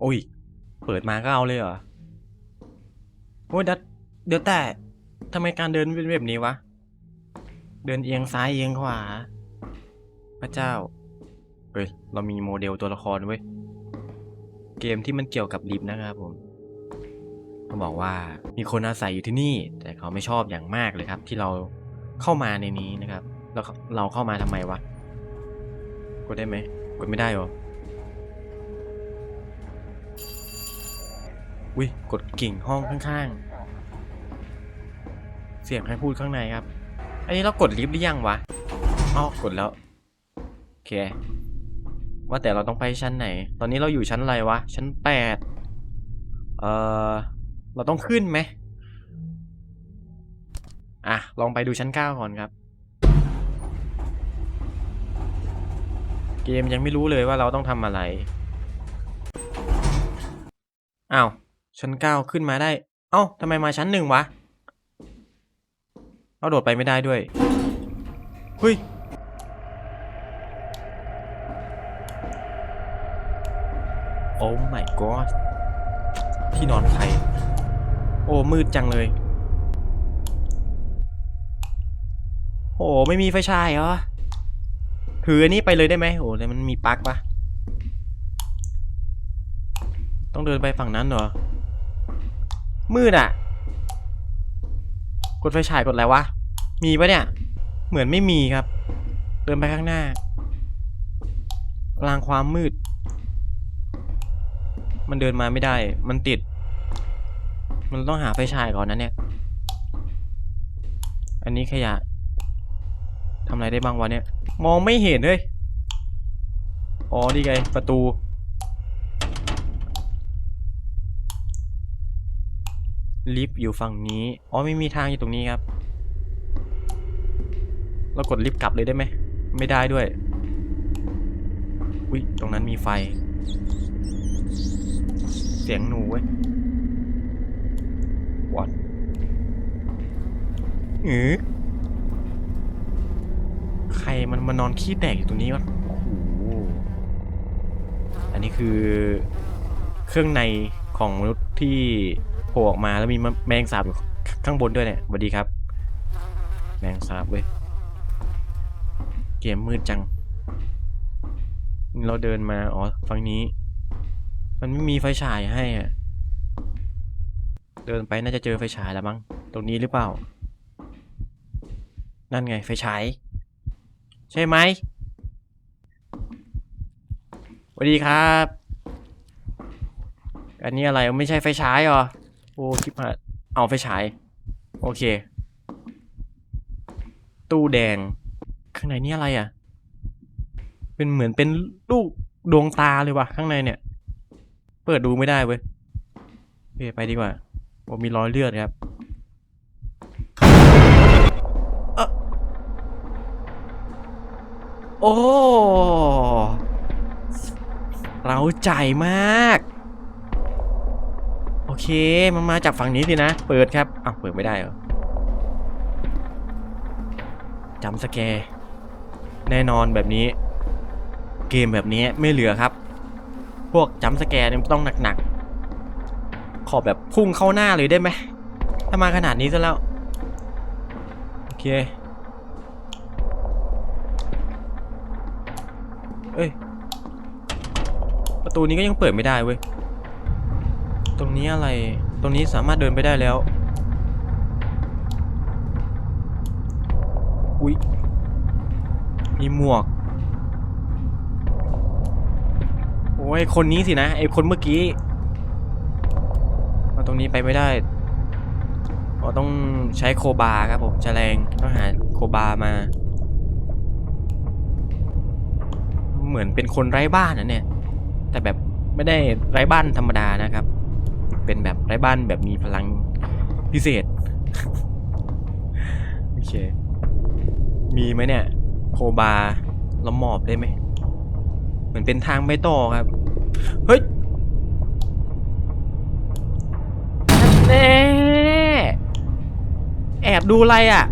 โอ้ย เปิดมาก็เอาเลยเหรอ โอ้ยดี๋ยวเดี๋ยวแต่ทำไมการเดินเป็นแบบนี้วะ เดินเอียงซ้ายเอียงขวา พระเจ้า เฮ้ย เรามีโมเดลตัวละครเว้ย เกมที่มันเกี่ยวกับลิฟนะครับผมเขาบอกว่ามีคนอาศัยอยู่ที่นี่ แต่เขาไม่ชอบอย่างมากเลยครับ ที่เราเข้ามาในนี้นะครับแล้วเราเข้ามาทำไมวะ กดได้ไหม กดไม่ได้หรอ อุ้ยกดกิ่งห้องข้างๆ เสียงใครพูดข้างในครับ อันนี้เรากดลิฟต์หรือยังวะอ๋อกดแล้ว โอเค ว่าแต่เราต้องไปชั้นไหน ตอนนี้เราอยู่ชั้นอะไรวะ ชั้นแปดเอ่อเราต้องขึ้นไหมอะ ลองไปดูชั้นเก้าก่อนครับ เกมยังไม่รู้เลยว่าเราต้องทำอะไร อ้าว ชั้นเก้าขึ้นมาได้ เอ้าทำไมมาชั้นหนึ่งวะเอาโดดไปไม่ได้ด้วยเฮ้ยโอ้ my god ที่นอนใคร โอ้ มืดจังเลย โอ้ ไม่มีไฟฉายเหรอ ถืออันนี้ไปเลยได้ไหมโอ้แต่มันมีปลั๊กปะต้องเดินไปฝั่งนั้นเหรอ มืดอะ กดไฟฉายกดอะไรวะ มีปะเนี่ย เหมือนไม่มีครับ เดินไปข้างหน้า กลางความมืด มันเดินมาไม่ได้ มันติด มันต้องหาไฟฉายก่อนนะเนี่ย อันนี้ขยะทำอะไรได้บ้างวะเนี่ย มองไม่เห็นเลย อ๋อ นี่ไง ประตู ลิฟต์อยู่ฝั่งนี้ อ๋อไม่มีทางอยู่ตรงนี้ครับ เรากดลิฟต์กลับเลยได้ไหม ไม่ได้ด้วย อุ้ยตรงนั้นมีไฟ เสียงหนูเว้ย What อือใครมันมานอนขี้แตกอยู่ตรงนี้วะโอ้โห อันนี้คือเครื่องในของมนุษย์ที่ โผล่ออกมาแล้วมีแมงสาบอยู่ข้างบนด้วยเนี่ยสวัสดีครับ แมงสาบเว้ย เกมมืดจัง เราเดินมา อ๋อ ฝั่งนี้ มันไม่มีไฟฉายให้อะเดินไปน่าจะเจอไฟฉายแล้วมั้ง ตรงนี้หรือเปล่า นั่นไงไฟฉาย ใช่ไหมสวัสดีครับ อันนี้อะไร ไม่ใช่ไฟฉายหรอ อ้คลิปหายเอาไฟฉาย โอเค ตู้แดง ข้างในนี่อะไรอะ เป็นเหมือนเป็นลูกดวงตาเลยว่ะ ข้างในเนี่ย เปิดดูไม่ได้เว้ยเไปดีกว่าโอ้มีรอยเลือดครับเออโอ้ เราใจมาก มันมาจากฝั่งนี้สินะ เปิดครับอ้าวเปิดไม่ได้เหรอจำสแกร์แน่นอนแบบนี้ เกมแบบนี้ไม่เหลือครับ พวกจำสแกร์เนี่ยต้องหนักๆ ขอแบบพุ่งเข้าหน้าเลยได้ไหมถ้ามาขนาดนี้ซะแล้ว โอเค เอ้ย ประตูนี้ก็ยังเปิดไม่ได้เว้ย ตรงนี้อะไร ตรงนี้สามารถเดินไปได้แล้ว อุ๊ย มีหมวก โอ้ย คนนี้สินะ ไอคนเมื่อกี้เอาตรงนี้ไปไม่ได้เราต้องใช้โคบาครับผมแฉลงต้องหาโคบามา เหมือนเป็นคนไร้บ้านนะเนี่ย แต่แบบไม่ได้ไร้บ้านธรรมดานะครับ เป็นแบบไร้บ้านแบบมีพลังพิเศษ โอเค มีไหมเนี่ย โคบาเราหมอบได้ไหม เหมือนเป็นทางไม่ต่อครับ เฮ้ยแน่แอบดูอะไรอะ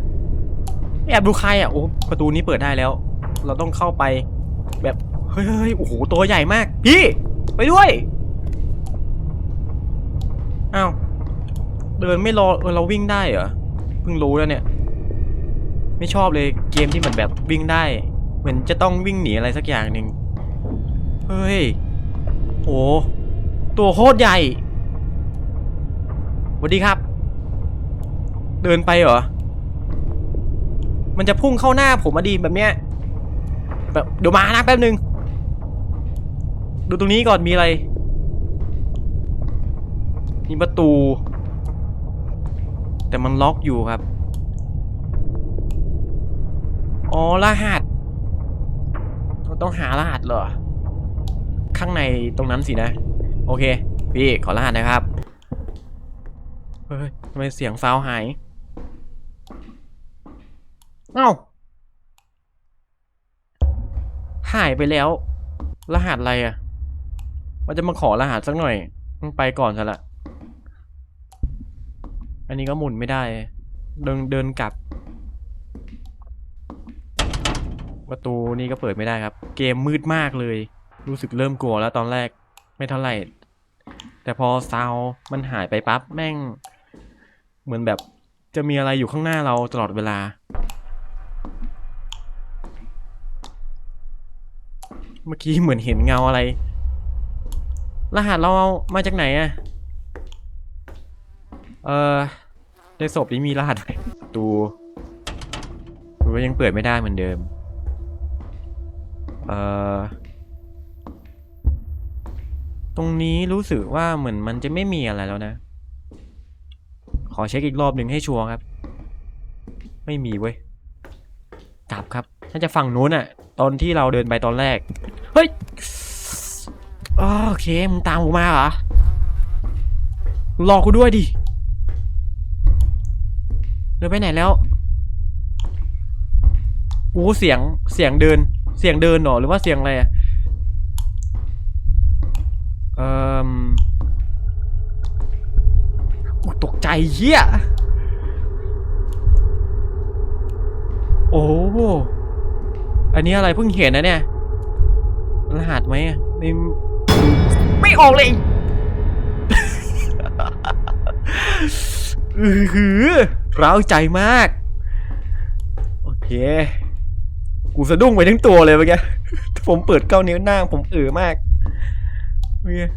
แอบดูใครอะ โอ้ ประตูนี้เปิดได้แล้ว เราต้องเข้าไปแบบ เฮ้ยโอ้โห ตัวใหญ่มาก พี่ ไปด้วย อ้าว เดินไม่รอเราวิ่งได้เหรอ เพิ่งรู้แล้วเนี่ย ไม่ชอบเลยเกมที่เหมือนแบบวิ่งได้ เหมือนจะต้องวิ่งหนีอะไรสักอย่างหนึ่งเฮ้ย โห ตัวโคตรใหญ่สวัสดีครับ เดินไปเหรอ มันจะพุ่งเข้าหน้าผมมาดีแบบเนี้ย แบบเดี๋ยวมานะแป๊บนึง ดูตรงนี้ก่อนมีอะไร มีประตู แต่มันล็อกอยู่ครับ อ๋อรหัสเราต้องหารหัสเหรอ ข้างในตรงนั้นสินะ โอเค พี่ขอรหัสนะครับ เฮ้ยทำไมเสียงซาวหาย เอ้าหายไปแล้ว รหัสอะไรอะ่ะ มันจะมาขอรหัสสักหน่อยต้องไปก่อนซะละ อันนี้ก็หมุนไม่ได้ เดินเดินกลับ ประตูนี่ก็เปิดไม่ได้ครับ เกมมืดมากเลย รู้สึกเริ่มกลัวแล้วตอนแรกไม่เท่าไหร่ แต่พอซาว์มันหายไปปั๊บแม่ง เหมือนแบบจะมีอะไรอยู่ข้างหน้าเราตลอดเวลา เมื่อกี้เหมือนเห็นเงาอะไร รหัสเราเอามาจากไหนอะ เออในศพนี้มีรหัสไหมประตูดูว่ายังเปิดไม่ได้เหมือนเดิม เออตรงนี้รู้สึกว่าเหมือนมันจะไม่มีอะไรแล้วนะ ขอเช็คอีกรอบหนึ่งให้ชัวร์ครับ ไม่มีเว้ยกลับครับน่าจะฝั่งนู้นอะตอนที่เราเดินไปตอนแรก เฮ้ยโอเคมึงตามกูมาเหรอรอกกูด้วยดิ ดินไปไหนแล้วโอ้เสียงเสียงเดิน เสียงเดินหรอหรือว่าเสียงอะไรอะเอ่อตกใจเหี้ยโอ้อันนี้อะไรเพิ่งเห็นนะเนี่ย รหัสไหมไม่ไม่ออกเลยอือหือ ร้าวใจมาก โอเค กูสะดุ้งไปทั้งตัวเลยเมื่อกี้ผมเปิดเก้านิ้วหน้าผมเออมากเมื่อกี้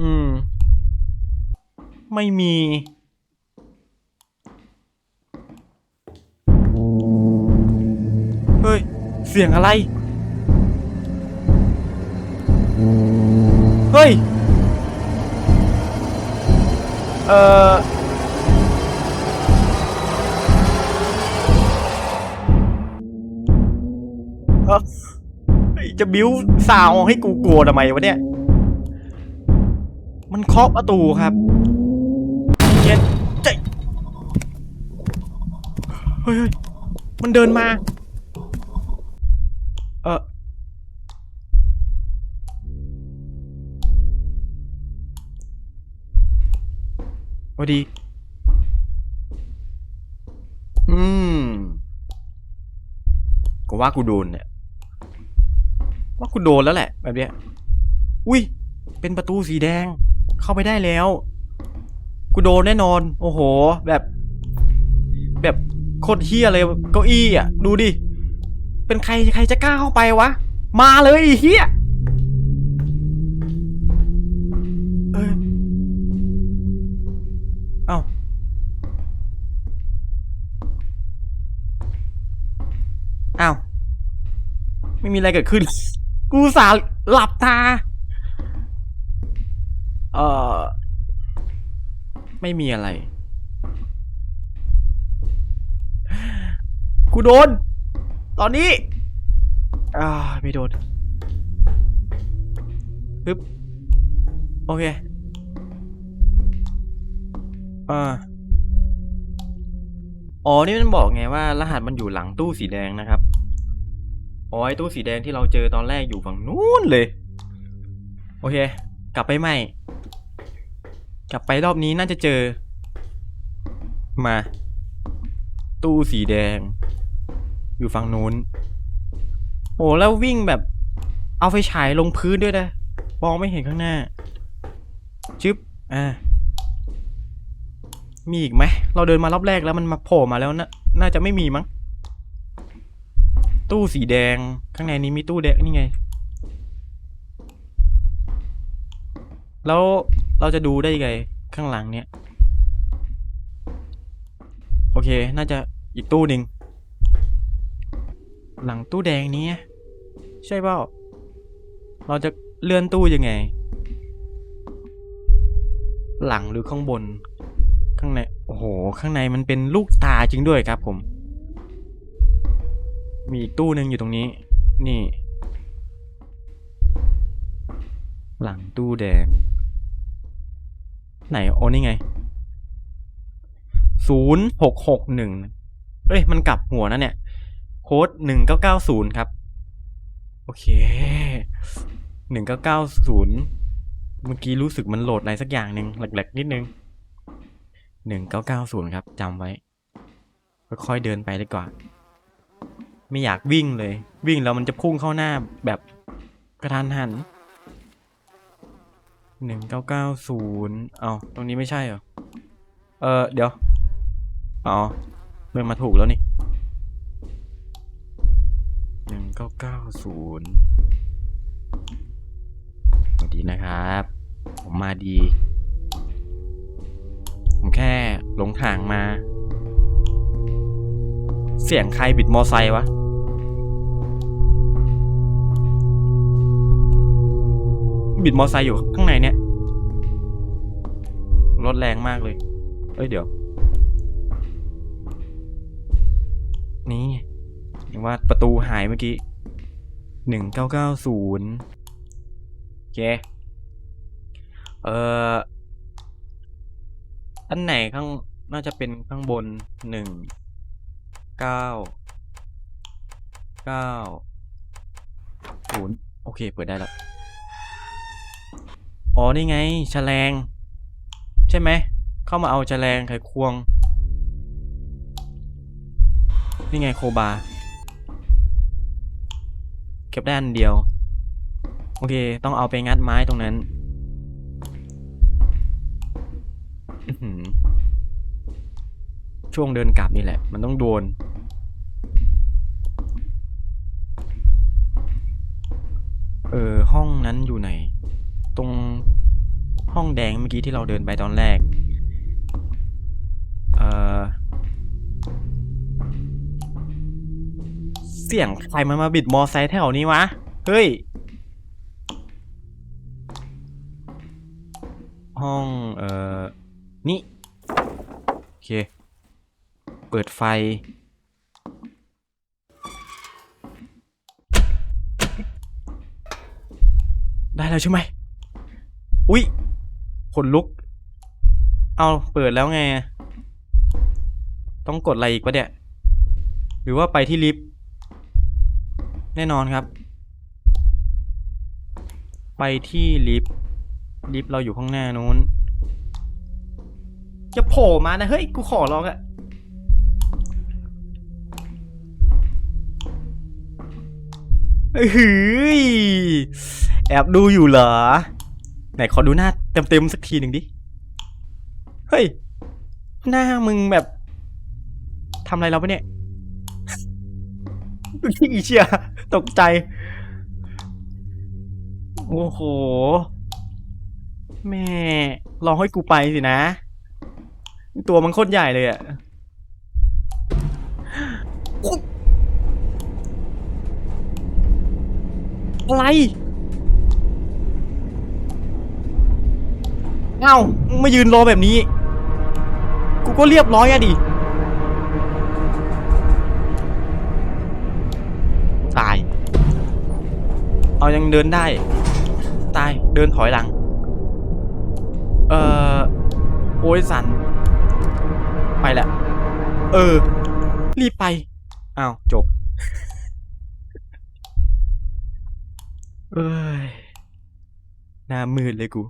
อืม ไม่มี เฮ้ย เสียงอะไร เฮ้ย เอ่อ เอ้อเฮ้ยจะบิ้วซาวให้กูกลัวทำไมวะเนี่ย มันเคาะประตูครับเย็นใจเฮ้ยเฮ้ยมันเดินมา เออสวัสดี อืม กูว่ากูโดนเนี่ย ว่ากูโดนแล้วแหละ แบบเนี้ย อุ้ย เป็นประตูสีแดง เข้าไปได้แล้วกูโดนแน่นอน โอ้โห แบบ แบบโคตรเฮี้ยเลยเก้าอี้อะ ดูดิ เป็นใครใครจะกล้าเข้าไปวะ มาเลยเฮียเอยเอ้าอ้าว ไม่มีอะไรเกิดขึ้น กูสาห์หลับตา เอ่อ ไม่มีอะไร กูโดน ตอนนี้ อ่า ไม่โดนปึ๊บ โอเค อ่า อ๋อ นี่มันบอกไงว่า รหัสมันอยู่หลังตู้สีแดงนะครับ อ๋อไอตู้สีแดงที่เราเจอตอนแรกอยู่ฝั่งนู้นเลย โอเค กลับไปใหม่ กลับไปรอบนี้น่าจะเจอ มา ตู้สีแดง อยู่ฝั่งนู้น โอ้แล้ววิ่งแบบ เอาไฟฉายลงพื้นด้วยนะมองไม่เห็นข้างหน้า ชึบ อ่า มีอีกไหม เราเดินมารอบแรกแล้วมันมาโผล่มาแล้วนะน่าจะไม่มีมั้ง ตู้สีแดง ข้างในนี้มีตู้แดงนี่ไง แล้วเราจะดูได้ไง ข้างหลังเนี้ย โอเค น่าจะอีกตู้หนึ่ง หลังตู้แดงนี้ ใช่เปล่า เราจะเลื่อนตู้ยังไง หลังหรือข้างบน ข้างใน โอ้โห ข้างในมันเป็นลูกตาจริงด้วยครับผม มีอีกตู้หนึ่งอยู่ตรงนี้ นี่ หลังตู้แดง ไหนโอ้นี่ไงศูนย์หกหกหนึ่งเอ้ย มันกลับหัวนะเนี่ย โค้ดหนึ่งเก้าเก้าศูนย์ครับ โอเคหนึ่งเก้าเก้าศูนย์เมื่อกี้รู้สึกมันโหลดอะไรสักอย่างหนึ่งแหลกๆนิดนึงหนึ่งเก้าเก้าศูนย์ครับจำไว้ ค่อยๆเดินไปดีกว่า ไม่อยากวิ่งเลย วิ่งแล้วมันจะพุ่งเข้าหน้าแบบกระทันหันหนึ่งเก้าเก้าศูนย์เอาตรงนี้ไม่ใช่เหรอ เออเดี๋ยว อ๋อเดินมาถูกแล้วนี่หนึ่งเก้าเก้าศูนย์สวัสดีนะครับ ผมมาดี ผมแค่หลงทางมา เสียงใครบิดมอไซค์วะ บิดมอไซค์อยู่ข้างในเนี่ยรถแรงมากเลย เอ้ยเดี๋ยว นี่เห็นว่าประตูหายเมื่อกี้หนึ่งเก้าเก้าศูนย์เค เอ่อ อันไหนข้าง น่าจะเป็นข้างบนหนึ่งเก้าเก้าศูนย์โอเค เปิดได้แล้ว อ๋อนี่ไงแฉลง ใช่ไหม เข้ามาเอาแฉลงไขควง นี่ไงโคบา เก็บได้อันเดียว โอเค ต้องเอาไปงัดไม้ตรงนั้นช่วงเดินกลับนี่แหละ มันต้องโดน เออ ห้องนั้นอยู่ไหน ตรงห้องแดงเมื่อกี้ที่เราเดินไปตอนแรก เออเสียงใครมันมาบิดมอไซค์แถวนี้วะ เฮ้ย ห้อง เอ่อ นี่ โอเค เปิดไฟได้แล้วใช่ไหม อุ๊ยขนลุก เอาเปิดแล้วไง ต้องกดอะไรอีกปะเนี่ย หรือว่าไปที่ลิฟต์ แน่นอนครับ ไปที่ลิฟต์ ลิฟต์เราอยู่ข้างหน้านู้น จะโผล่มานะ เฮ้ย กูขอร้องอะเฮ้ย แอบดูอยู่เหรอ ไหนขอดูหน้าเต็มๆสักทีหนึ่งดิ เฮ้ย หน้ามึงแบบทำอะไรเราปะเนี่ยอีเชียตกใจ โอ้โห แม่ลองให้กูไปสินะ ตัวมันโคตรใหญ่เลยอะอะไร เอ้ามึงมายืนรอแบบนี้ กูก็เรียบร้อยอะดิตาย เอายังเดินได้ ตายเดินถอยหลัง เอ่อ โอ้ยสัน ไปแหละ เออ รีบไป อ้าว จบ เอ้ย หน้ามืดเลยกู